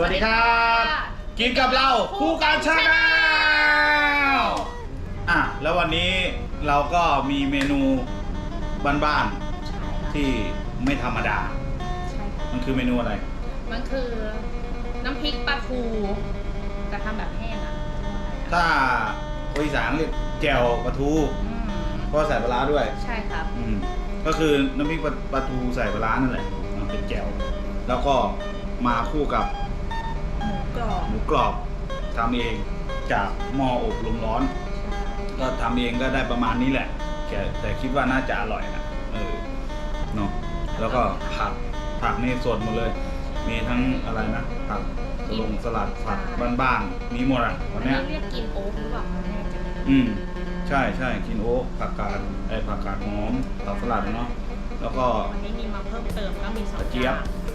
สวัสดีครับ กินกับเราคู่การชาแนลอะแล้ววันนี้เราก็มีเมนูบ้านใช่ค่ะๆที่ไม่ธรรมดา ใช่ค่ะมันคือเมนูอะไร มันคือน้ำพริกปลาทูแต่ทำแบบแห้งอะถ้าคนอีสานเรียกแจ่วปลาทูอืมเพราะใส่ปลาร้าด้วย ใช่ครับอืมก็คือน้ำพริกปลาทูใส่ปลาร้านั่นแหละมันเป็นแจ่วแล้วก็มาคู่กับหมู กรอบหมูกรอบทำเองจากหม้ออบลมร้อน ก็ทำเองก็ได้ประมาณนี้แหละ แต่แต่คิดว่าน่าจะอร่อยนะเออเนาะแล้วก็ผักผักนี่สดหมดเลย มีทั้งอะไรนะผักสลงสลัดผักบ้านๆมีหมดอะวัวันนนี้เนี้ย เรียกกินโอ๊กหรือเปล่าไม่แน่ใจอืมใช่ใช่กินโอ๊กผักกาดไอผักกาดหอมผักสลัดเนาะแล้วก็ วันนี้มีมาเพิ่มเติมก็มีสองกระเจี๊ยบ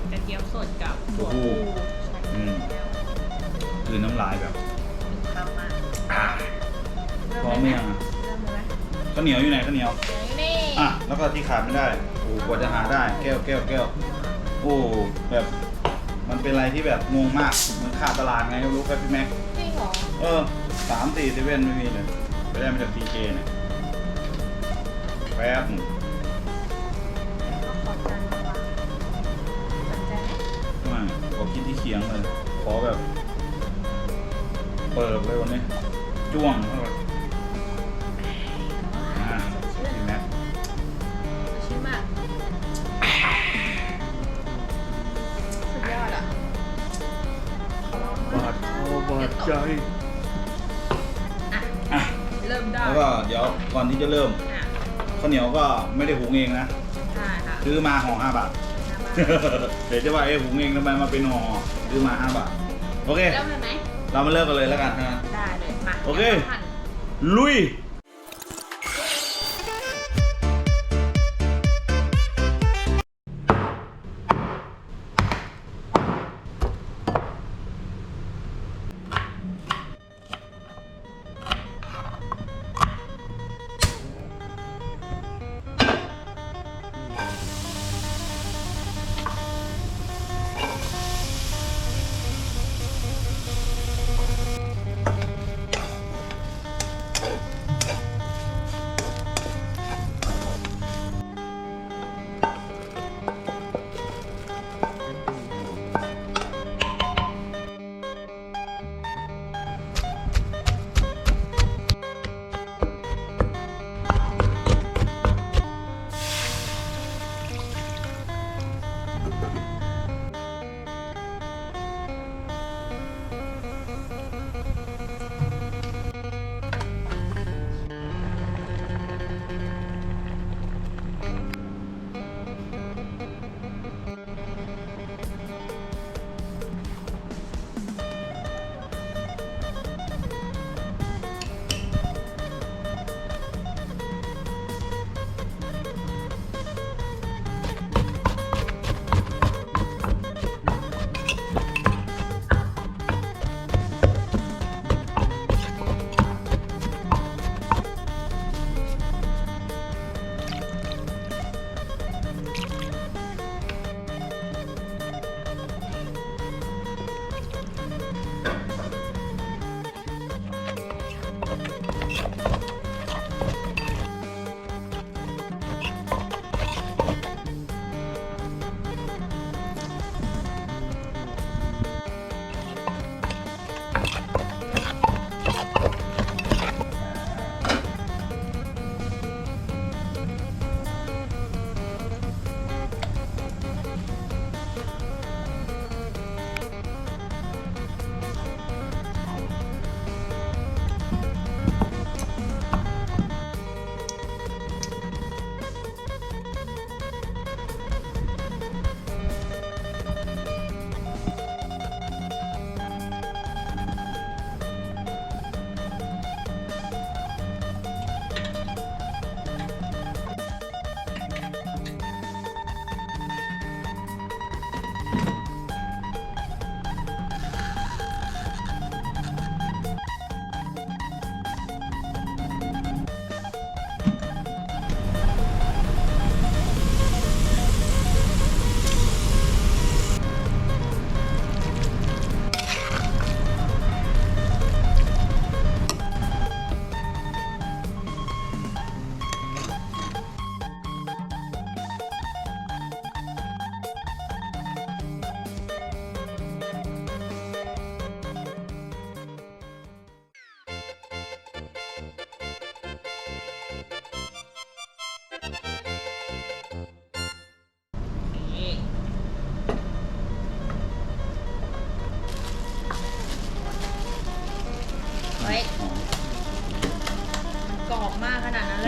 อย่างกระเจี๊ยบสดกับถั่วถั่วพูพูใช่อืม คือน้ำลายแบบทำมาอ่าพร้อมไหไหมยังอะเริ่มเลยไหมข้าวเหนียวอยู่ไหนข้าวเหนียว นี่อะ แล้วก็ที่ขาดไม่ได้โอ้กว่าจะหาได้ แก้วแก้วแก้วโอ้แบบ มันเป็นอะไรที่แบบงงมากมันขาดตลาดไงไม่รู้ครับพี่แม็ก จริงเหรอเออสามสี่เซเว่นไม่มีเลย ไปได้มาจากทีเจเนี่ยแป๊บหนึ่งก็ขอจานมาวางสนใจไหมไม่ขอคิดที่เคียงเลย ขอแบบ เปิดเลยวันนี้ จ้วงเข้าไปอ่าสดชื่นพี่แม็กชื่อมากสุดยอดอะบาดคอบาดใจ อะ อะ เริ่มได้แล้วก็เดี๋ยวก่อนที่จะเริ่มอะข้าวเหนียวก็ไม่ได้หุงเองนะ ใช่ค่ะซื้อมาห่อห้าบาท เดี๋ยวจะว่าเอ้หุงเองทำไมมาเป็นห่อซื้อมาห้าบาท โอเค เริ่มเลยไหม เรามาเริ่มกันเลยแล้วกันนะได้เลยมาโอเคดี๋ยวหั่นลุย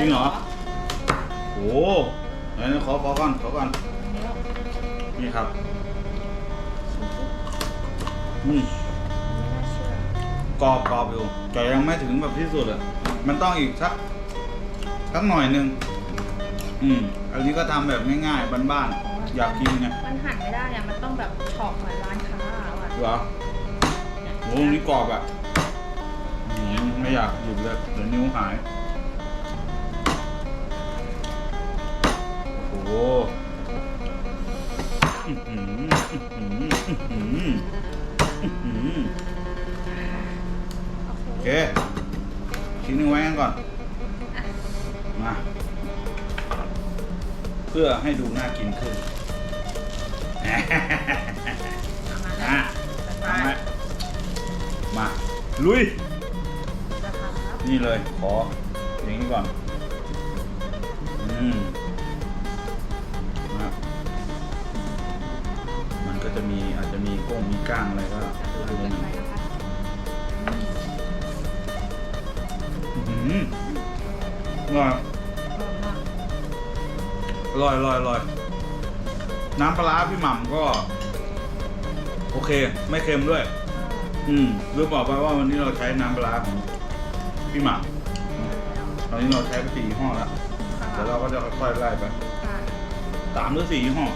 งเหรอ โอ้ไหนๆขอขอก่อนขอก่อน นี่ครับ อืมไม่น่าเชื่อกรอบกรอบอยู่แต่ยังไม่ถึงแบบที่สุดอะ มันต้องอีกสักสักหน่อยหนึ่งอืม อันนี้ก็ทำแบบง่ายๆบ้านๆอยากกินไงมันหั่นไม่ได้อะมันต้องแบบเฉอกเหมือนร้านค้าอะเหรอโอ้นี่กรอบอะอืมไม่อยากหยิบเลยเดี๋ยวนิ้วหาย หอื้อหืออื้อหืออื้อหืออื้อหือโอเคชิ้นหนึงไว้กันก่อน มา เพื่อให้ดูน่ากินขึ้น อะทำไมมา ลุยนะครับนี่เลย ขออย่างนี้ก่อน อืม จะมีอาจจะมีก้งมีก้างอะไรก็ก็คือดูเกินหไปน่อยนะคะอื้อหืออร่อยอร่อยมากอร่อยอร่อยอร่อยน้ำปลาร้าพี่หม่ำก็ โอเค ไม่เค็มด้วย อืมเรือบอกไปว่าวันนี้เราใช้น้ำปลาร้าของพี่หม่ำตอนนี้เราใช้ไปสี่ยี่ห้อแล้วเดี๋ยวเราก็จะค่อยๆไล่ไปค่ะสามหรือสี่ยี่ห้อ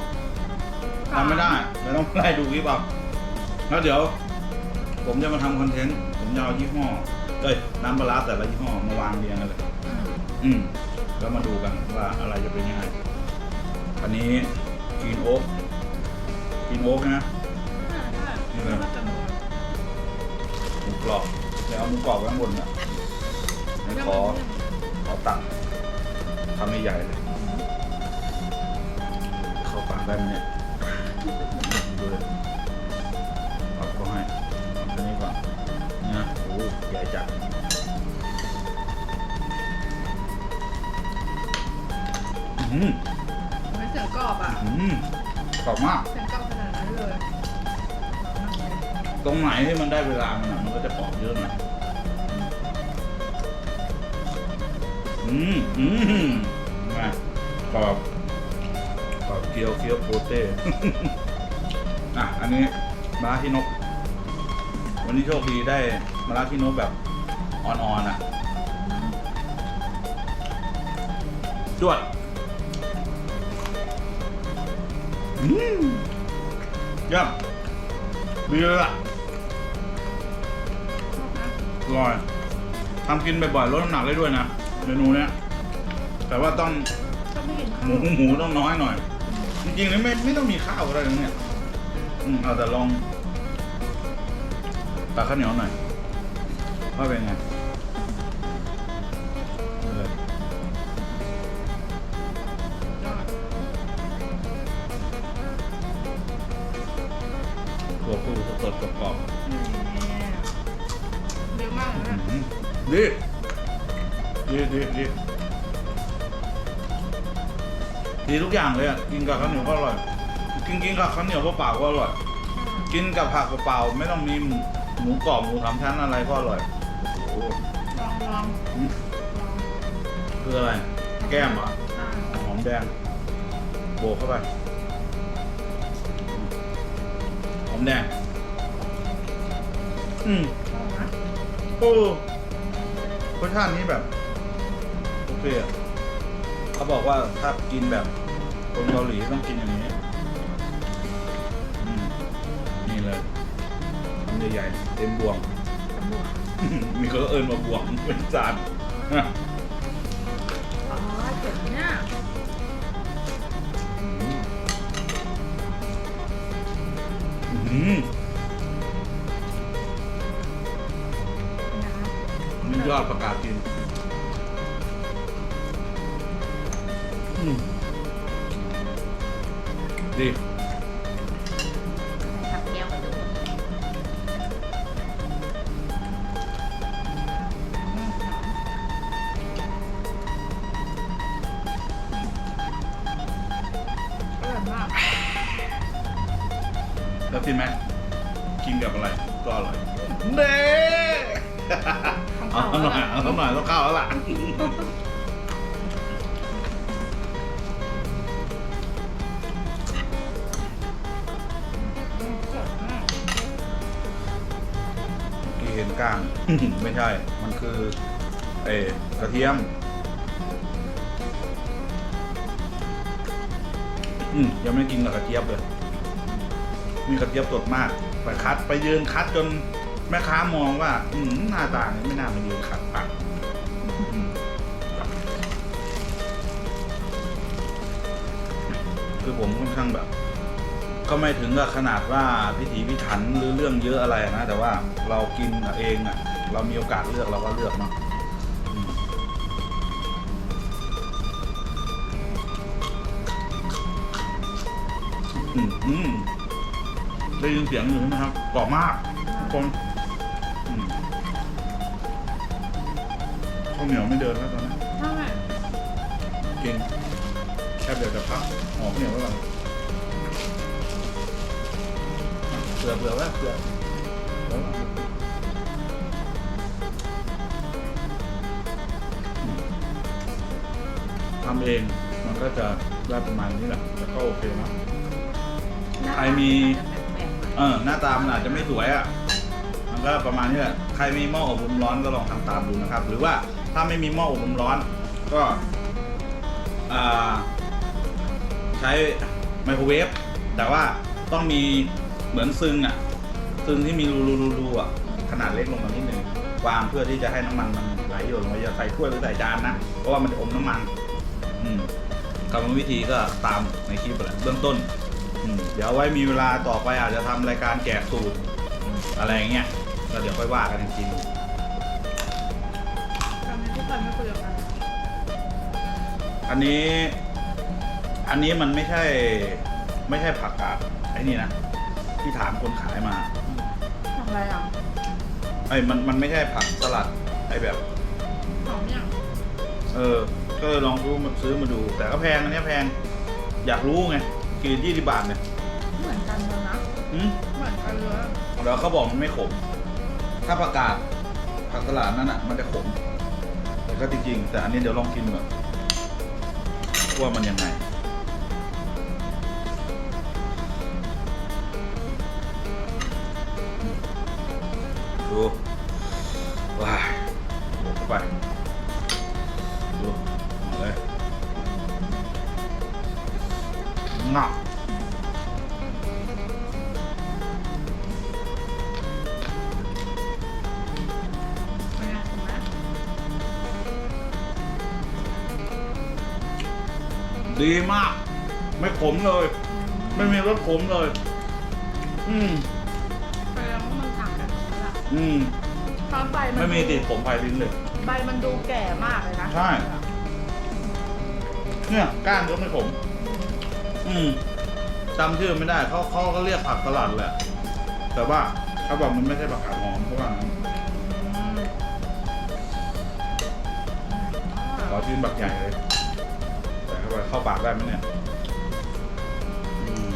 ทำไม่ได้เดี๋ยวต้องไล่ดูพี่ปั๊บแล้วเดี๋ยว ผมจะมาทำคอนเทนต์ ผมจะเอายี่ห้อ เอ้ยน้ำปลาร้าแต่ละยี่ห้อมาวางเรียงกันเลย อืมอืมแล้วมาดูกันว่าอะไรจะเป็นยังไง อันนี้กรีนโอ๊กกรีนโอ๊กนะนี่เลยจะนัวหมูกรอบเดี๋ยวเอาหมูกรอบไว้ข้างบนอะไหนขอขอตักทำให้ใหญ่เลย เข้าปากได้ไหมเนี่ย อืมไม่เสียงกรอบอะอืมกรอบมาก เสียงกรอบขนาดนั้นเลยตรงไหนที่มันได้เวลามันอะมันก็จะกรอบเยอะหน่อยอืมอืมมากรอบกรอบเคี้ยวเคี้ยวโปเต้ อะอันนี้มะระที่นก วันนี้โชคดีได้มะระที่นกแบบอ่อนๆอะจวด เยี่ยมดีเลยล่ะอร่อยทำกินบ่อยๆลดน้ำหนักได้ด้วยนะเมนูเนี้ยแต่ว่าต้องชอบไม่กินหข้าวมูหมูต้องน้อยหน่อย จริงๆแล้วไม่ไม่ต้องมีข้าวอะไรทั้งเนี่ยอืมเอาแต่ลองตักข้าวเหนียวหน่อยว่าเป็นไง ตัวผู้สดๆกรอบเยอะมากเลยๆนะอืมดีดีดีดีดีทุกอย่างเลยอะ กินกับข้าวเหนียวก็อร่อย กินกินกับข้าวเหนียวเปล่าๆก็อร่อย กินกับผักเปล่าๆไม่ต้องมีหมูหมูกรอบหมูสามชั้นอะไรก็อร่อยโอ้โหลองลองอืมลองคืออะไร แก้มเหรออ่าหอมแดงโบกเข้าไป มแดงอืมลองนะโอ้รสชาตินี้แบบโอเคอะเขาบอกว่าถ้ากินแบบคนเกาหลีต้องกินอย่างนี้อืมนี่เลยทำใหญ่ๆเต็มบวงตำรวจมีเขาเอิญมาบวงเป็นจานนะอ๋อเผ็ดเนี่ย นะคะนี่ยอดประกาศกินอืมดี ก้าง ไม่ใช่ มันคือเออกระเทียม อืมยังไม่กินกับกระเจี๊ยบเลย มีกระเจี๊ยบสดมาก ไปคัดไปยืนคัดจนแม่ค้ามองว่า อืมหน้าตาเนี่ยไม่น่ามายืนขัดปากอืมคือผมค่อนข้างแบบ ก็ไม่ถึงกับขนาดว่าพิถีพิถันหรือเรื่องเยอะอะไรนะ แต่ว่าเรากินเองอะ เรามีโอกาสเลือกเราก็เลือกเนาะอืมอืมอืมได้ยินเสียงอยู่ไหมครับกรอบมากทุกคนอืมข้าวเหนียวไม่เดินแล้วตอนนี้ใช่จริงแค่เดี๋ยวจะพักหอมเหนียวไว้ก่อน เผื่อเผื่อไว้เผื่อเผื่อไว้อืมทำเองมันก็จะได้ประมาณนี้แหละแต่ก็โอเคนะใครมีแปลกๆหน่อยเออหน้าตามันอาจจะไม่สวยอะ มันก็ประมาณนี้แหละ ใครมีหม้ออบลมร้อนก็ลองทำตามดูนะครับ หรือว่าถ้าไม่มีหม้ออบลมร้อน ก็อ่าใช้ไมโครเวฟแต่ว่าต้องมี เหมือนซึงอะ ซึงที่มีรูรูรูรูอะ ขนาดเล็กลงมานิดนึงวางเพื่อที่จะให้น้ำมันมันไหลหยดลงไปอย่าใส่ถ้วยหรือใส่จานนะ เพราะว่ามันจะอมน้ำมัน อืมกรรมวิธีก็ตามในคลิปแหละเบื้องต้น อืมเดี๋ยวไว้มีเวลาต่อไปอาจจะทำรายการแจกสูตรอะไรอย่างเงี้ยก็เดี๋ยวค่อยว่ากันอีกทีทำไมทุกคนไม่คุยกันอันนี้ อันนี้มันไม่ใช่ ไม่ใช่ผักกาดไอ้นี่นะ ที่ถามคนขายมาทำอะไรอะไอ้ยมันมันไม่ใช่ผักสลัดไอ้แบบ หอมยังเออ ก็เลยลองซื้อมาซื้อมาดู แต่ก็แพงอันเนี้ยแพง อยากรู้ไงกี่ยี่สิบบาทเนี่ยเหมือนกันเลยนะ หืมเหมือนกันเลยแล้วเขาบอกมันไม่ขม ถ้าผักกาดผักสลัดนั่นอะ มันจะขมแต่ก็จริงๆแต่อันนี้เดี๋ยวลองกินแบบว่ามันยังไง ดีมาก ไม่ขมเลย ไม่มีรสขมเลย อืมแสดงว่ามันต่างกันตรงนี้แหละอืมเพราะใบมันไม่มีติดผมภายลิ้นเลย ใบมันดูแก่มากเลยนะใช่ เนี่ยก้านก็ไม่ขม อืมจำชื่อไม่ได้เขาเขาก็เรียกผักสลัดแหละ แต่ว่าเขาบอกมันไม่ใช่ผักกาดหอมเพราะว่างั้นอืมขอชิ้นบักใหญ่เลย ใส่เข้าไปเข้าปากได้ไหมเนี่ยอืม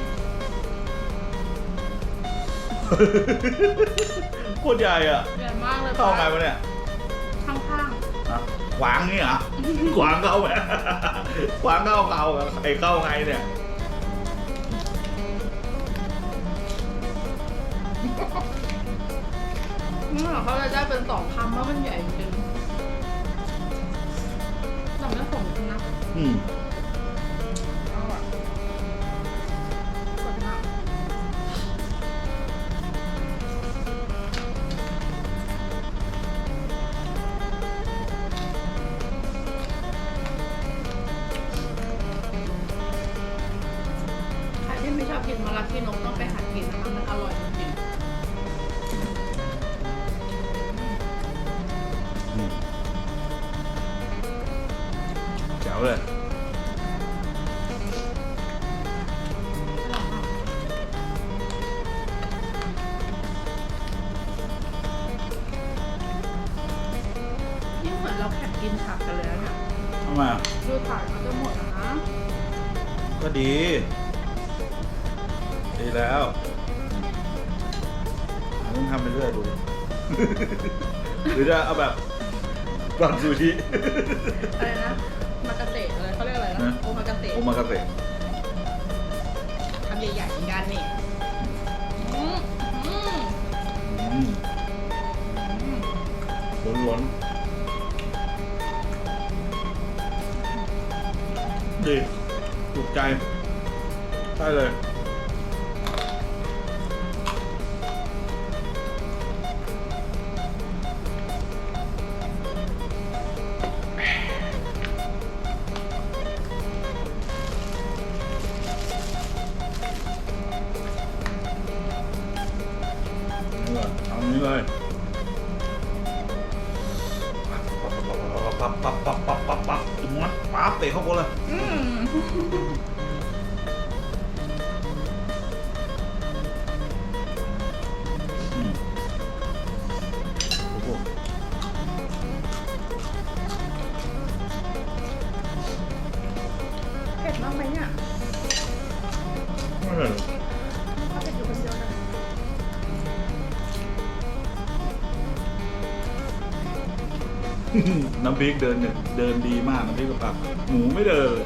โคตรใหญ่อะใหญ่มากเลยเข้าไงวะเนี่ยข้างอะขวางนี่เหรอขวางเข้าไหมขวางเข้าเขาไอ้เข้าไงเนี่ยๆนี่เหรอเขาจะได้เป็นสองคำเพราะมันใหญ่จริงแต่ไม่ขมจริงนะอืม เลยๆอร่อยมากนี่เหมือนเราแข่งกินผักกันเลยนะเนี่ยทำไมอะดูผักมันจะหมดแล้วนะก็ดี ดีแล้วต้องทำไปเรื่อยดู หรือจะเอาแบบกวางซูชิ อะไรนะมากาเสะ โอมากาเสะโอมากาเสะทำใหญ่ๆเหมือนกันนี่อืมอืมอืมอืมล้วนดีถูกใจ ได้เลย เล น้ำพริกเดินเนี่ยเดินดีมากน้ำพริกกับผักหมูไม่เดิน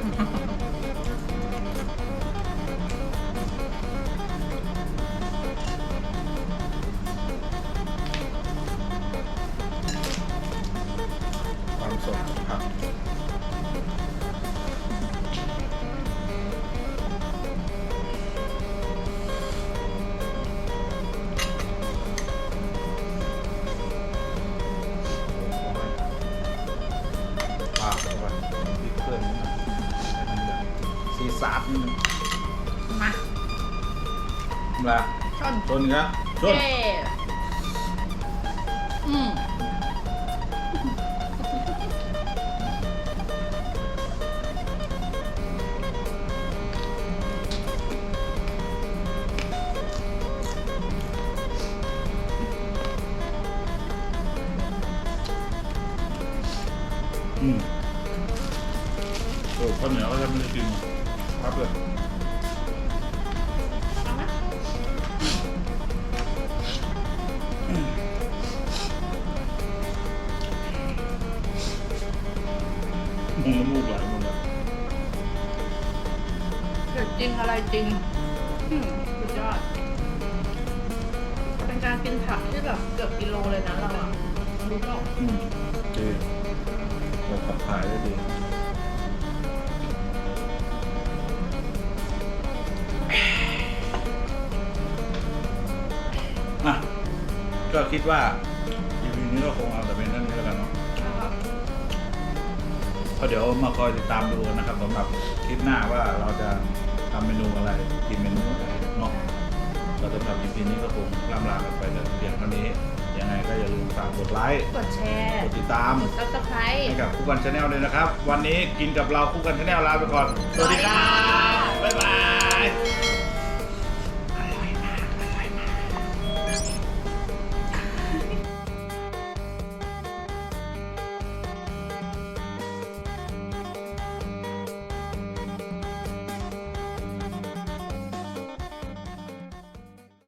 ซีซาร์นิดนึงมามาชนชนครับชนเย้อืมอืม น้ำมูกไหลหมดเลยเผ็ดจริงอะไรจริงอืมสุดยอด เป็นการกินผักที่แบบเกือบกิโลเลยนะเราอะรู้เปล่าอืมดีเราขับถ่ายได้ดีอะก็คิดว่า EP นี้เราคงเอา ก็เดี๋ยวมาคอยติดตามดูนะครับสำหรับคลิปหน้าว่าเราจะทำเมนูอะไรกินเมนูอะไรเนาะเราจะทำ EP นี้ก็คงล่ำลากันไปแต่เพียงเท่านี้ยังไงก็อย่าลืมฝากกดไลค์กดแชร์กดติดตามกดซับสไครต์ให้กับคู่กันชาแนลด้วยนะครับ วันนี้กินกับเราคู่กันชาแนลลาไปก่อน สวัสดีครับ